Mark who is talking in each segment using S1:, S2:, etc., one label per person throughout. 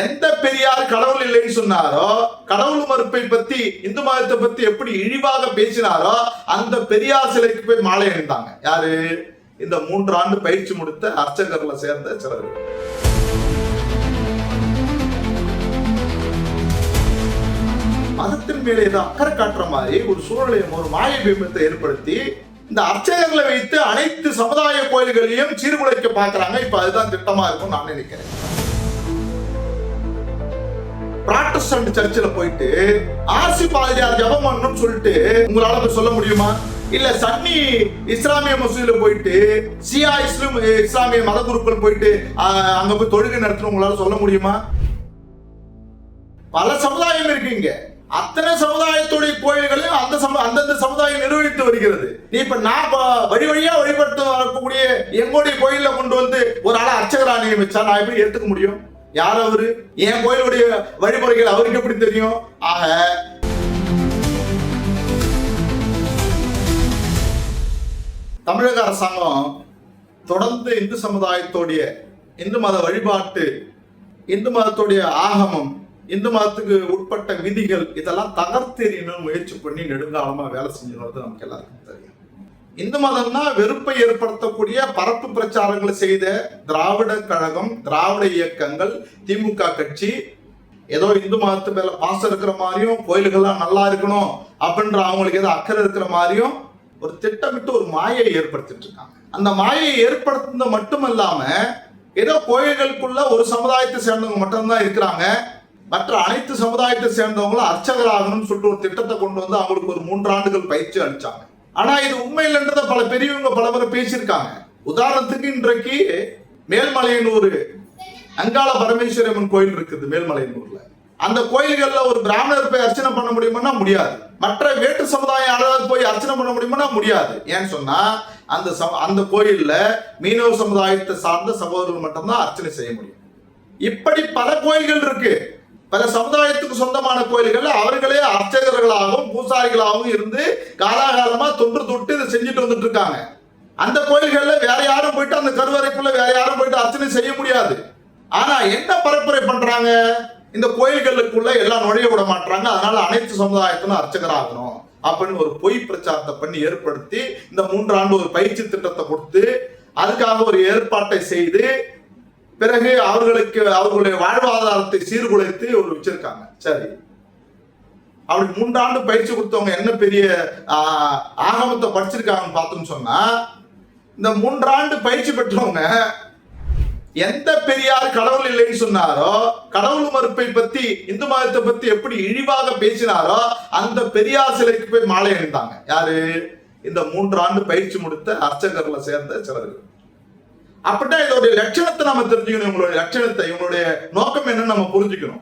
S1: எந்த பெரியார் கடவுள் இல்லைன்னு சொன்னாரோ கடவுள் மறுப்பை பத்தி இந்து மதத்தை பத்தி எப்படி இழிவாக பேசினாரோ அந்த பெரியார் சிலைக்கு போய் மாலை அணிந்தாங்க. யாரு? இந்த மூன்று ஆண்டு பயிற்சி முடித்த அர்ச்சகர்ல சேர்ந்த சிலர். மதத்தின் மேலே ஏதோ அக்கறை காட்டுற மாதிரி ஒரு சூழ்நிலையை ஒரு மாய பிம்பத்தை ஏற்படுத்தி இந்த அர்ச்சகர்களை வைத்து அனைத்து சமுதாய கோயில்களையும் சீர்குலைக்க பார்க்கறாங்க. இப்ப அதுதான் திட்டமா இருக்கும் நான் நினைக்கிறேன். பிராட்டஸ்டன்ட் சர்ச்சில் போயிட்டு ஆர்சி பாதிரியார் ஜபம் பண்ணணும்னு சொல்லிட்டு உங்களால போய் சொல்ல முடியுமா? இல்ல சன்னி இஸ்லாமிய மசூதியில போயிட்டு சியா இஸ்லாம் இஸ்லாமிய மத குருக்கள் போயிட்டு அங்க போய் தொழுகை நடத்தணும் உங்களால சொல்ல முடியுமா? பல சமுதாயம் இருக்கு இங்க. அத்தனை சமுதாயத்துடைய கோயில்களையும் அந்த சமு அந்தந்த சமுதாயம் நிர்வகித்து வருகிறது. நீ இப்ப நான் வழி வழியா வழிபடுத்த வரக்கூடிய எங்களுடைய கோயில்ல கொண்டு வந்து ஒரு ஆளை அர்ச்சகரா நியமிச்சா நான் எப்படி ஏத்துக்க முடியும்? யார் அவரு? என் கோயிலுடைய வழிமுறைகள் அவருக்கு எப்படி தெரியும்? ஆக தமிழக அரசாங்கம் தொடர்ந்து இந்து சமுதாயத்தோடைய இந்து மத வழிபாட்டு இந்து மதத்துடைய ஆகமம் இந்து மதத்துக்கு உட்பட்ட விதிகள் இதெல்லாம் தகர்த்தெறியணும் முயற்சி பண்ணி நெடுங்காலமாக வேலை செஞ்சுறது நமக்கு எல்லாருக்கும் தெரியும். இந்து மதம்னா வெறுப்பை ஏற்படுத்தக்கூடிய பரப்பு பிரச்சாரங்களை செய்த திராவிட கழகம் திராவிட இயக்கங்கள் திமுக கட்சி ஏதோ இந்து மதத்து மேல பாசம் இருக்கிற மாதிரியும் கோயில்கள்லாம் நல்லா இருக்கணும் அப்படின்ற அவங்களுக்கு ஏதோ அக்கறை இருக்கிற மாதிரியும் ஒரு திட்டமிட்டு ஒரு மாயை ஏற்படுத்திட்டு இருக்காங்க. அந்த மாயை ஏற்படுத்தினது மட்டும் இல்லாம ஏதோ கோயில்களுக்குள்ள ஒரு சமுதாயத்தை சேர்ந்தவங்க மட்டும்தான் இருக்கிறாங்க. மற்ற அனைத்து சமுதாயத்தை சேர்ந்தவங்களும் அர்ச்சகராகணும்னு சொல்லிட்டு ஒரு திட்டத்தை கொண்டு வந்து அவங்களுக்கு ஒரு மூன்று ஆண்டுகள் பயிற்சி அளிச்சாங்க. ஆனா இது உண்மையில்ன்றதை பல பெரியவங்க பல முறை பேசியிருக்காங்க. உதாரணத்துக்கு இன்றைக்கு மேல்மலையனூர் அங்காள பரமேஸ்வரம்மன் கோயில் இருக்குது மேல்மலையனூர்ல. அந்த கோயில்கள்ல ஒரு பிராமணர் போய் அர்ச்சனை பண்ண முடியுமானா முடியாது. மற்ற வேற்று சமுதாயம் ஆளுநர் போய் அர்ச்சனை பண்ண முடியுமானா முடியாது. ஏன்னு சொன்னா அந்த சம- அந்த கோயில்ல மீனவ சமுதாயத்தை சார்ந்த சகோதரர்கள் மட்டும்தான் அர்ச்சனை செய்ய முடியும். இப்படி பல கோயில்கள் இருக்கு. பல சமுதாயத்துக்கு சொந்தமான கோயில்கள் அவர்களே அர்ச்சகர்களாகவும் பூசாரிகளாகவும் இருந்து காலாகாலமா தொன்று தொட்டு இதை செஞ்சுட்டு வந்துட்டு இருக்காங்க. அந்த கோயில்கள்ல வேற யாரும் போயிட்டு அந்த கருவறைக்குள்ள வேற யாரும் போயிட்டு அர்ச்சனை செய்ய முடியாது. ஆனா என்ன பரப்புரை பண்றாங்க? இந்த கோயில்களுக்குள்ள எல்லாம் நுழைய விட மாட்டாங்க அதனால அனைத்து சமுதாயத்திலும் அர்ச்சகராகணும் அப்படின்னு ஒரு பொய் பிரச்சாரத்தை பண்ணி ஏற்படுத்தி இந்த மூன்று ஆண்டு ஒரு பயிற்சி திட்டத்தை கொடுத்து அதுக்காக ஒரு ஏற்பாட்டை செய்து பிறகு அவர்களுக்கு அவர்களுடைய வாழ்வாதாரத்தை சீர்குலைத்து ஒரு வச்சிருக்காங்க. சரி. அப்படி மூன்றாண்டு பயிற்சி கொடுத்தவங்க என்ன பெரிய ஆகமத்தை படிச்சிருக்காங்கன்னு பார்த்தோம்னு சொன்னா இந்த மூன்றாண்டு பயிற்சி பெற்றவங்க எந்த பெரியார் கடவுள் இல்லைன்னு சொன்னாரோ கடவுள் மறுப்பை பத்தி இந்து மதத்தை பத்தி எப்படி இழிவாக பேசினாரோ அந்த பெரியார் சிலைக்கு போய் மாலை அணிந்தாங்க. யாரு? இந்த மூன்று ஆண்டு பயிற்சி முடித்த அர்ச்சகர்ல சேர்ந்த சிலர்கள். அப்படின்னா இதோடைய லட்சணத்தை நம்ம தெரிஞ்சுக்கணும். இவங்களுடைய லட்சணத்தை இவங்களுடைய நோக்கம் என்னன்னு நம்ம புரிஞ்சுக்கணும்.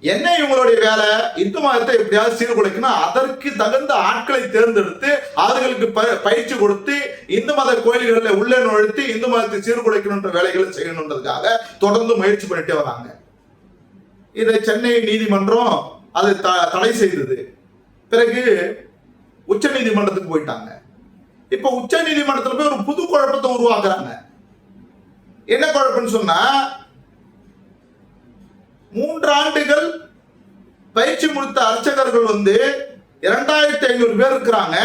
S1: என்ன இவங்களுடைய வேலை? இந்து மதத்தை எப்படியாவது சீர்குலைக்கணும் அதற்கு தகுந்த ஆட்களை தேர்ந்தெடுத்து அவர்களுக்கு ப- பயிற்சி கொடுத்து இந்து மத கோயில்களில் உள்ளே நுழைத்து இந்து மதத்தை சீர்குலைக்கணுன்ற வேலைகளை செய்யணுன்றதுக்காக தொடர்ந்து முயற்சி பண்ணிட்டே வராங்க. இதை சென்னை நீதிமன்றம் அதை த- தடை செய்தது. பிறகு உச்ச நீதிமன்றத்துக்கு போயிட்டாங்க. இப்ப உச்ச நீதிமன்றத்தில் போய் ஒரு புது குழப்பத்தை உருவாக்குறாங்க. என்ன குழப்பம்னு சொன்னா மூன்று ஆண்டுகள் பயிற்சி முடித்த அர்ச்சகர்கள் வந்து இரண்டாயிரத்தி ஐநூறு பேர் இருக்கிறாங்க.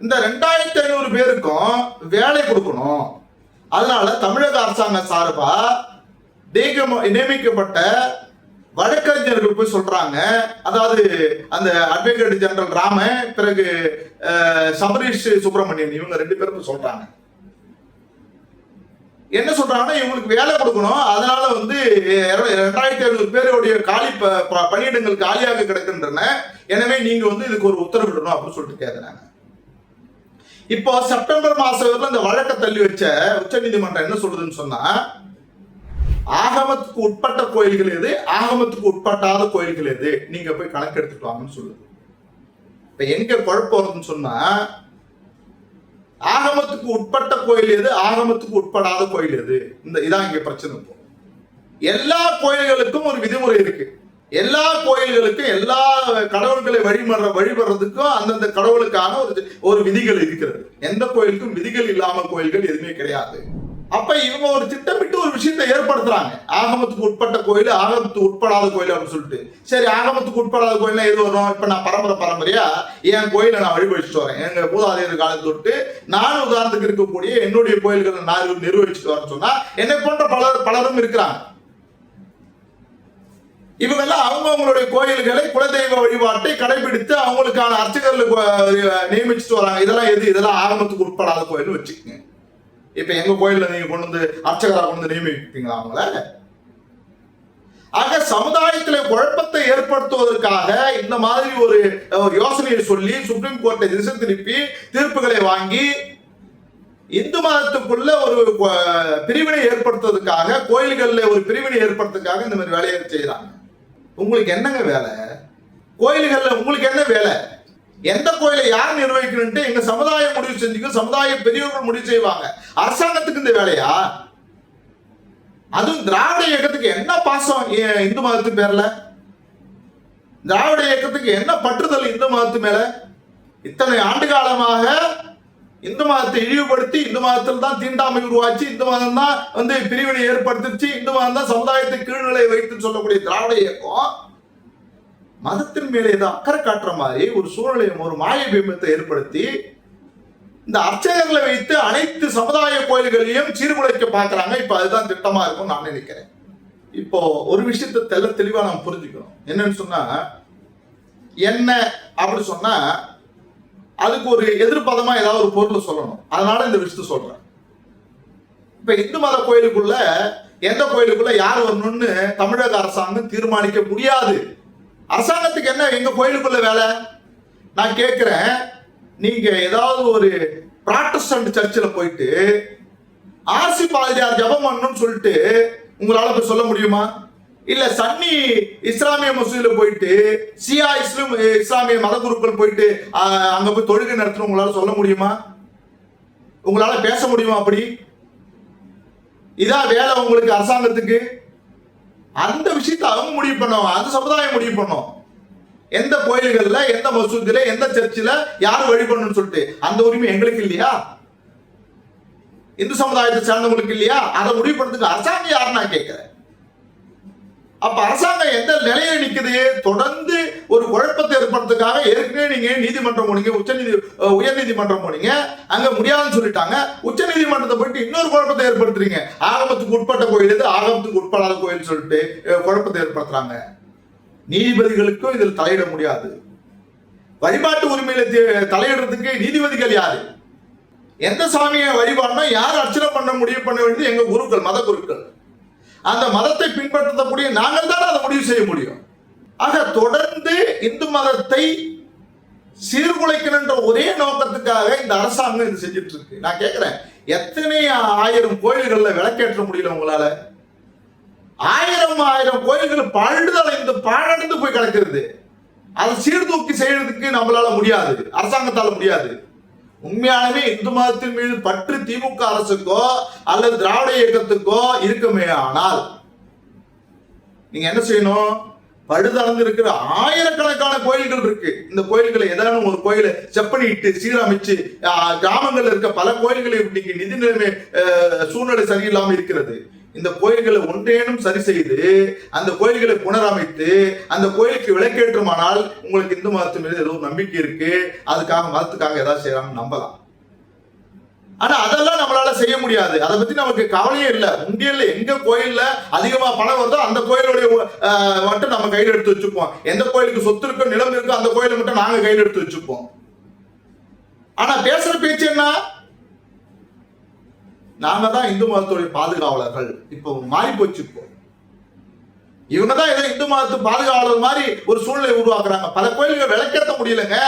S1: இந்த ரெண்டாயிரத்தி ஐநூறு பேருக்கும் வேலை கொடுக்கணும். அதனால தமிழக அரசாங்க சார்பா நியமிக்கப்பட்ட வழக்கறிஞர்கள் போய் சொல்றாங்க. அதாவது அந்த அட்வொகேட் ஜெனரல் ராம பிறகு சபரீஷ் சுப்பிரமணியன் இவங்க ரெண்டு பேரும் சொல்றாங்க. என்ன சொல்றாங்கன்னா இவங்களுக்கு வேலை கொடுக்கணும். அதனால வந்து இர- ரெண்டாயிரத்தி ஐநூறு பேருடைய காலி ப- ப- பணியிடங்கள் காலியாக கிடக்கின்றன. எனவே நீங்க வந்து இதுக்கு ஒரு உத்தரவிடணும் அப்படின்னு சொல்லிட்டு கேட்குறாங்க இப்போ செப்டம்பர் மாசம் இந்த வழக்கை தள்ளி வச்ச உச்சநீதிமன்றம் என்ன சொல்றதுன்னு சொன்னா ஆகமத்துக்கு உட்பட்ட கோயில்கள் எது? ஆகமத்துக்கு உட்பட்டாத கோயில்கள் எது? நீங்க போய் கணக்கு எடுத்துட்டு வாங்கன்னு சொல்லுது. இப்ப எங்க குழப்பம் வருதுன்னு சொன்னா ஆகமத்துக்கு உட்பட்ட கோயில் எது? ஆகமத்துக்கு உட்படாத கோயில் எது? இந்த இதான் இங்க பிரச்சனை இப்போ. எல்லா கோயில்களுக்கும் ஒரு விதிமுறை இருக்கு. எல்லா கோயில்களுக்கும் எல்லா கடவுள்களை வழிபடுற வழிபடுறதுக்கும் அந்தந்த கடவுளுக்கான ஒரு ஒரு விதிகள் இருக்கிறது. எந்த கோயிலுக்கும் விதிகள் இல்லாம கோயில்கள் எதுவுமே கிடையாது. அப்ப இவங்க ஒரு திட்டமிட்டு ஒரு விஷயத்தை ஏற்படுத்துறாங்க. ஆகமத்துக்கு உட்பட்ட கோயில் ஆகமத்துக்கு உட்படாத கோயில் அப்படின்னு சொல்லிட்டு. சரி ஆகமத்துக்கு உட்படாத கோயில்னா எது வரும்? இப்ப நான் பரம்பரை பரம்பரையா என் கோயில நான் வழிபடிச்சுட்டு வரேன். எங்க மூதாதையர் காலத்து தொட்டு நான் உதாரணத்துக்கு இருக்கக்கூடிய என்னுடைய கோயில்களை நான் நிர்வகிச்சுட்டு வரேன்னு சொன்னா என்னை போன்ற பலர் பலரும் இருக்கிறாங்க. இவங்கெல்லாம் அவங்கவுங்களுடைய கோயில்களை குலதெய்வ வழிபாட்டை கடைபிடித்து அவங்களுக்கான அர்ச்சகர்கள் நியமிச்சுட்டு வராங்க. இதெல்லாம் எது? இதெல்லாம் ஆகமத்துக்கு உட்படாத கோயில்னு வச்சுக்கோங்க. இப்ப எங்க கோயில்ல நீங்க கொண்டு வந்து அர்ச்சகரா கொண்டு வந்து நியமிப்பீங்களா அவங்கள? ஆக சமுதாயத்துல குழப்பத்தை ஏற்படுத்துவதற்காக இந்த மாதிரி ஒரு யோசனையை சொல்லி சுப்ரீம் கோர்ட்டை திசை திருப்பி தீர்ப்புகளை வாங்கி இந்து மதத்துக்குள்ள ஒரு பிரிவினை ஏற்படுத்துவதற்காக கோயில்களில் ஒரு பிரிவினை ஏற்படுத்துறதுக்காக இந்த மாதிரி வேலையை செய்யறாங்க உங்களுக்கு என்னங்க வேலை? கோயில்களில் உங்களுக்கு என்ன வேலை? எந்த கோயிலை யார் நிர்வகிக்கணும்ட்டு எங்க சமுதாயம் முடிவு செஞ்சுக்கும் சமுதாய பெரியவர்கள் முடிவு செய்வாங்க. அரசாங்கத்துக்கு இந்த வேலையா? அதுவும் திராவிட இயக்கத்துக்கு என்ன பாசம் இந்து மதத்து பேர்ல? திராவிட இயக்கத்துக்கு என்ன பற்றுதல் இந்து மதத்து மேல? இத்தனை ஆண்டு காலமாக இந்து மதத்தை இழிவுபடுத்தி இந்து மதத்தில் தான் தீண்டாமை உருவாச்சு இந்து மதம் தான் வந்து பிரிவினை ஏற்படுத்திச்சு இந்து மதம் தான் சமுதாயத்தை கீழ்நிலை வைத்து சொல்லக்கூடிய திராவிட இயக்கம் மதத்தின் மேலே ஏதோ அக்கறை காட்டுற மாதிரி ஒரு சூழ்நிலையை ஒரு மாய பிம்பத்தை ஏற்படுத்தி இந்த அர்ச்சகர்களை வைத்து அனைத்து சமுதாய கோயில்களையும் சீர்குலைக்க பார்க்குறாங்க. இப்போ அதுதான் திட்டமாக இருக்கும் நான் நினைக்கிறேன். இப்போ ஒரு விஷயத்தை தெல்ல தெளிவாக நம்ம புரிஞ்சுக்கணும். என்னன்னு சொன்னா என்ன அப்படி சொன்னா அதுக்கு ஒரு எதிர்ப்பதமா ஏதாவது ஒரு பொருளை சொல்லணும். அதனால இந்த விஷயத்த சொல்றேன். இப்ப இந்து மத கோயிலுக்குள்ள எந்த கோயிலுக்குள்ள யார் வரணும்னு தமிழக அரசாங்கம் தீர்மானிக்க முடியாது. அரசாங்கத்துக்கு என்ன எங்க கோயிலுக்குள்ள வேலை? நான் கேட்கிறேன் நீங்க ஏதாவது ஒரு ப்ராட்டஸ்டன்ட் சர்ச்சில் போயிட்டு ஆர்சி பாதிரியார் ஜெபம் பண்ணணும்னு சொல்லிட்டு உங்களால போய் சொல்ல முடியுமா? இல்ல சன்னி இஸ்லாமிய மசூதியில போயிட்டு சியா இஸ்லாம் இஸ்லாமிய மத குருக்கள் போயிட்டு அங்க போய் தொழுகை நடத்தணும் உங்களால சொல்ல முடியுமா? உங்களால பேச முடியுமா அப்படி? இதான் வேலை உங்களுக்கு அரசாங்கத்துக்கு? அந்த விஷயத்தை அவங்க முடிவு பண்ணுவாங்க அந்த சமுதாயம் முடிவு பண்ணும். எந்த கோயில்கள்ல எந்த மசூதியில எந்த சர்ச்சில் யார் வழிபடணும்னு சொல்லிட்டு அந்த உரிமை எங்களுக்கு இல்லையா? இந்து சமுதாயத்தை சேர்ந்தவங்களுக்கு இல்லையா? அதை முடிவு பண்ணுறதுக்கு அரசாங்கம் யார் நான் கேட்கிறேன் அப்ப அரசாங்கம் எந்த நிலையில நிற்குது தொடர்ந்து ஒரு குழப்பத்தை ஏற்படுறதுக்காக ஏற்கனவே நீங்க நீதிமன்றம் போனீங்க உச்சநீதி உயர் உயர்நீதிமன்றம் போனீங்க. அங்க முடியாதுன்னு சொல்லிட்டாங்க. உச்ச நீதிமன்றத்தை போயிட்டு இன்னொரு குழப்பத்தை ஏற்படுத்துறீங்க. ஆகமத்துக்கு உட்பட்ட கோயில் இது ஆகமத்துக்கு உட்படாத கோயில் சொல்லிட்டு குழப்பத்தை ஏற்படுத்துறாங்க. நீதிபதிகளுக்கும் இதில் தலையிட முடியாது. வழிபாட்டு உரிமையில தலையிடுறதுக்கு நீதிபதிகள் யாரு? எந்த சாமியை வழிபாடுனா யார் அர்ச்சனை பண்ண முடிவு பண்ண வேண்டியது எங்க குருக்கள் மத குருக்கள். அந்த மதத்தை பின்பற்றக்கூடிய நாங்கள் தான் அதை முடிவு செய்ய முடியும். ஆக தொடர்ந்து இந்து மதத்தை சீர்குலைக்கணுன்ற ஒரே நோக்கத்துக்காக இந்த அரசாங்கம் இது செஞ்சுட்டு இருக்கு நான் கேட்கிறேன் எத்தனை ஆயிரம் கோயில்களில் விளக்கேற்ற முடியல உங்களால? ஆயிரம் ஆயிரம் கோயில்கள் பழுதடைந்து பாழடைந்து போய் கிடக்கிறது. அதை சீர்தூக்கி செய்யறதுக்கு நம்மளால முடியாது அரசாங்கத்தால முடியாது. உண்மையாலுமே இந்து மதத்தின் மீது பற்று திமுக அரசுக்கோ அல்லது திராவிட இயக்கத்துக்கோ இருக்குமே ஆனால் நீங்க என்ன செய்யணும்? பழுதளந்து இருக்கிற ஆயிரக்கணக்கான கோயில்கள் இருக்கு. இந்த கோயில்களை ஏதாவது ஒரு கோயிலை செப்பனிட்டு சீரமைச்சு கிராமங்கள்ல இருக்க பல கோயில்களை இன்னைக்கு நிதி நிலைமை சூழ்நிலை சரியில்லாமல் இருக்கிறது. இந்த கோயில்களை ஒன்றேனும் சரி செய்து அந்த கோயில்களை புனரமைத்து அந்த கோயிலுக்கு விளக்கேற்றுமானால் உங்களுக்கு இந்து மதத்து மீது ஏதோ ஒரு நம்பிக்கை இருக்கு. அதுக்காக மதத்துக்காக ஏதாவது செய்யறாங்கன்னு நம்பலாம். ஆனா அதெல்லாம் நம்மளால செய்ய முடியாது. அதை பத்தி நமக்கு கவலையே இல்லை. உண்டியல்ல எங்க கோயில்ல அதிகமா பணம் வருதோ அந்த கோயிலுடைய மட்டும் நம்ம கையில் எடுத்து வச்சுப்போம். எந்த கோயிலுக்கு சொத்து இருக்கோ நிலம் இருக்கோ அந்த கோயிலை மட்டும் நாங்க கையில் எடுத்து வச்சுப்போம். ஆனா பேசுற பேச்சு என்ன? நாங்கள் தான் இந்து மதத்துடைய பாதுகாவலர்கள். இப்போ மாறி போச்சு இப்போ. இவங்க தான் ஏதோ இந்து மதத்து பாதுகாவலர் மாதிரி ஒரு சூழ்நிலை உருவாக்குறாங்க. பல கோயில்கள் விளக்கேற்ற முடியலங்க.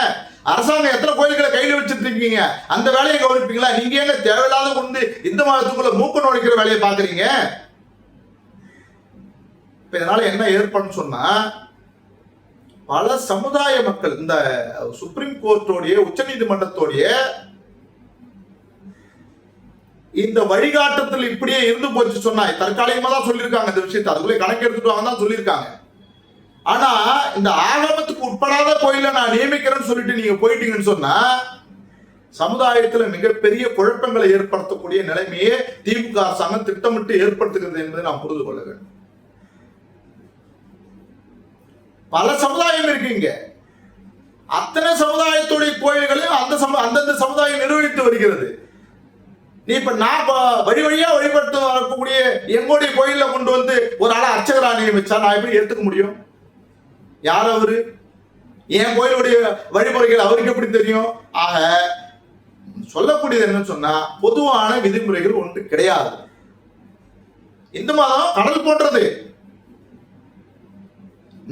S1: அரசாங்கம் எத்தனை கோயில்களை கையில் வச்சிட்டு இருக்கீங்க? அந்த வேலையை கவனிப்பீங்களா? நீங்க எங்க தேவையில்லாத கொண்டு இந்து மதத்துக்குள்ள மூக்க நுழைக்கிற வேலையை பாக்குறீங்க இப்ப இதனால என்ன ஏற்படும் சொன்னா பல சமுதாய மக்கள் இந்த சுப்ரீம் கோர்ட்டோடைய உச்சநீதிமன்றத்தோடைய இந்த வழிகாட்டத்தில் இப்படியே இருந்து போச்சு சொன்னாய் தற்காலிகமா தான் சொல்லியிருக்காங்க இந்த விஷயத்தை. அதுக்குள்ளே கணக்கு எடுத்துட்டு தான் சொல்லியிருக்காங்க. ஆனா இந்த ஆகமத்துக்கு உட்படாத கோயிலை நான் நியமிக்கிறேன்னு சொல்லிட்டு நீங்க போயிட்டீங்கன்னு சொன்னா சமுதாயத்துல மிகப்பெரிய குழப்பங்களை ஏற்படுத்தக்கூடிய நிலைமையே திமுக அரசாங்கம் திட்டமிட்டு ஏற்படுத்துகிறது என்பதை நாம் புரிந்து கொள்ள வேண்டும். பல சமுதாயம் இருக்குங்க அத்தனை சமுதாயத்துடைய கோயில்களையும் அந்த சம அந்தந்த சமுதாயம் நிர்வகித்து வருகிறது. நீ இப்ப நான் வழி வழியா வழிபடுத்த வரக்கூடிய எங்களுடைய கோயில கொண்டு வந்து ஒரு ஆளை அர்ச்சகரா நியமிச்சா நான் எப்படி ஏத்துக்க முடியும்? யார் அவரு? என் கோயிலுடைய வழிமுறைகள் அவருக்கு எப்படி தெரியும்? ஆக சொல்லக்கூடியது என்னன்னு சொன்னா பொதுவான விதிமுறைகள் ஒன்று கிடையாது. இந்து மதம் கடல் போன்றது.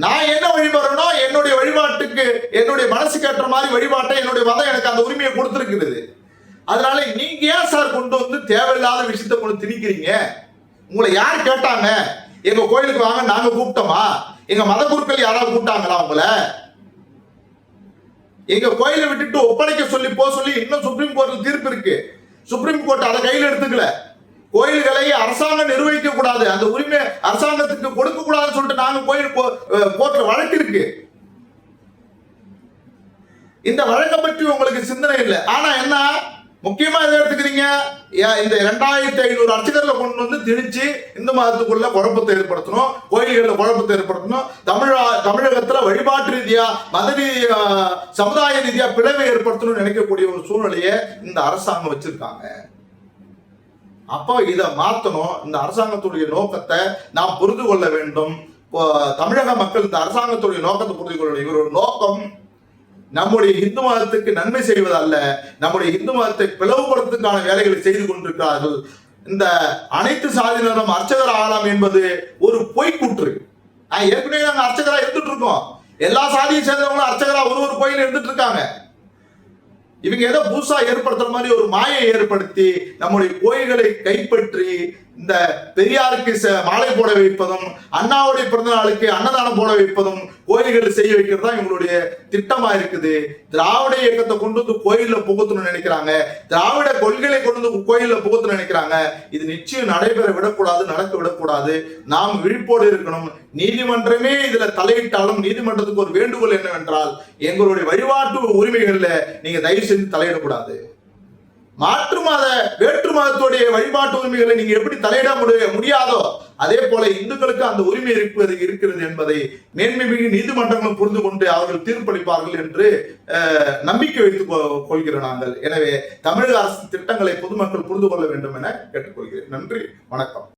S1: நான் என்ன வழிபடுறனோ என்னுடைய வழிபாட்டுக்கு என்னுடைய மனசுக்கு ஏற்ற மாதிரி வழிபாட்டை என்னுடைய மதம் எனக்கு அந்த உரிமையை கொடுத்துருக்கிறது. அதனால நீங்க ஏன் சார் கொண்டு வந்து தேவையில்லாத விஷயத்தை கொண்டு திணிக்கிறீங்க? உங்களை யார் கேட்டாங்க? எங்க கோயிலுக்கு வாங்க நாங்க கூப்பிட்டோமா? எங்க மத குருக்கள் யாராவது கூப்பிட்டாங்களா உங்களை? எங்க கோயிலை விட்டுட்டு ஒப்படைக்க சொல்லி போ சொல்லி இன்னும் சுப்ரீம் கோர்ட்ல தீர்ப்பு இருக்கு. சுப்ரீம் கோர்ட் அதை கையில் எடுத்துக்கல. கோயில்களை அரசாங்கம் நிர்வகிக்க கூடாது. அந்த உரிமை அரசாங்கத்துக்கு கொடுக்க கூடாதுன்னு சொல்லிட்டு நாங்க கோயில் கோர்ட்ல வழக்கு இருக்கு. இந்த வழக்கை பற்றி உங்களுக்கு சிந்தனை இல்லை. ஆனா என்ன? முக்கியமா எதை எடுத்துக்கிறீங்க? இந்த ரெண்டாயிரத்தி ஐநூறு அர்ச்சகர்களை கொண்டு வந்து திணிச்சு இந்து மதத்துக்குள்ள குழப்பத்தை ஏற்படுத்தணும் கோயில்களில் குழப்பத்தை ஏற்படுத்தணும் தமிழா தமிழகத்துல வழிபாட்டு ரீதியா மத ரீதியா சமுதாய ரீதியா பிளவை ஏற்படுத்தணும்னு நினைக்கக்கூடிய ஒரு சூழ்நிலையை இந்த அரசாங்கம் வச்சிருக்காங்க. அப்போ இதை மாத்தணும். இந்த அரசாங்கத்துடைய நோக்கத்தை நாம் புரிந்து கொள்ள வேண்டும். இப்போ தமிழக மக்கள் இந்த அரசாங்கத்துடைய நோக்கத்தை புரிந்து கொள்ள இவரோட நோக்கம் நம்முடைய இந்து மதத்துக்கு நன்மை செய்வதல்ல நம்முடைய இந்து மதத்தை பிளவுபடுத்துவதற்கான வேலைகளை செய்து கொண்டிருக்கிறார்கள். இந்த அனைத்து சாதியினரும் அர்ச்சகர் ஆகலாம் என்பது ஒரு பொய்க்கூற்று. நான் ஏற்கனவே நாங்கள் அர்ச்சகரா இருந்துட்டு இருக்கோம். எல்லா சாதியை சேர்ந்தவங்களும் அர்ச்சகரா ஒரு ஒரு கோயில் இருந்துட்டு இருக்காங்க. இவங்க ஏதோ புதுசா ஏற்படுத்துற மாதிரி ஒரு மாயை ஏற்படுத்தி நம்முடைய கோயில்களை கைப்பற்றி இந்த பெரியாருக்கு மாலை போட வைப்பதும் அண்ணாவுடைய பிறந்த நாளுக்கு அன்னதானம் போட வைப்பதும் கோயில்களை செய்ய வைக்கிறது தான் இவங்களுடைய திட்டமா இருக்குது. திராவிட இயக்கத்தை கொண்டு வந்து கோயில்ல புகுத்தணும்னு நினைக்கிறாங்க. திராவிட கொள்கைகளை கொண்டு வந்து கோயில்ல புகுத்தணும்னு நினைக்கிறாங்க. இது நிச்சயம் நடைபெற விடக்கூடாது நடக்க விடக்கூடாது. நாம் விழிப்போடு இருக்கணும். நீதிமன்றமே இதுல தலையிட்டாலும் நீதிமன்றத்துக்கு ஒரு வேண்டுகோள் என்னவென்றால் எங்களுடைய வழிபாட்டு உரிமைகள்ல நீங்க தயவு செஞ்சு தலையிடக்கூடாது. மாற்று மாத வேற்று மதத்துடைய வழிபாட்டு உரிமைகளை நீங்க எப்படி தலையிட முடிய முடியாதோ அதே போல இந்துக்களுக்கு அந்த உரிமை இருப்பது இருக்கிறது என்பதை மேன்மை மிகு நீதிமன்றங்களும் புரிந்து கொண்டு அவர்கள் தீர்ப்பளிப்பார்கள் என்று அஹ், நம்பிக்கை வைத்துக் கொ- கொள்கிறோம் நாங்கள். எனவே தமிழக அரசு திட்டங்களை பொதுமக்கள் புரிந்து கொள்ள வேண்டும் என கேட்டுக்கொள்கிறேன். நன்றி வணக்கம்.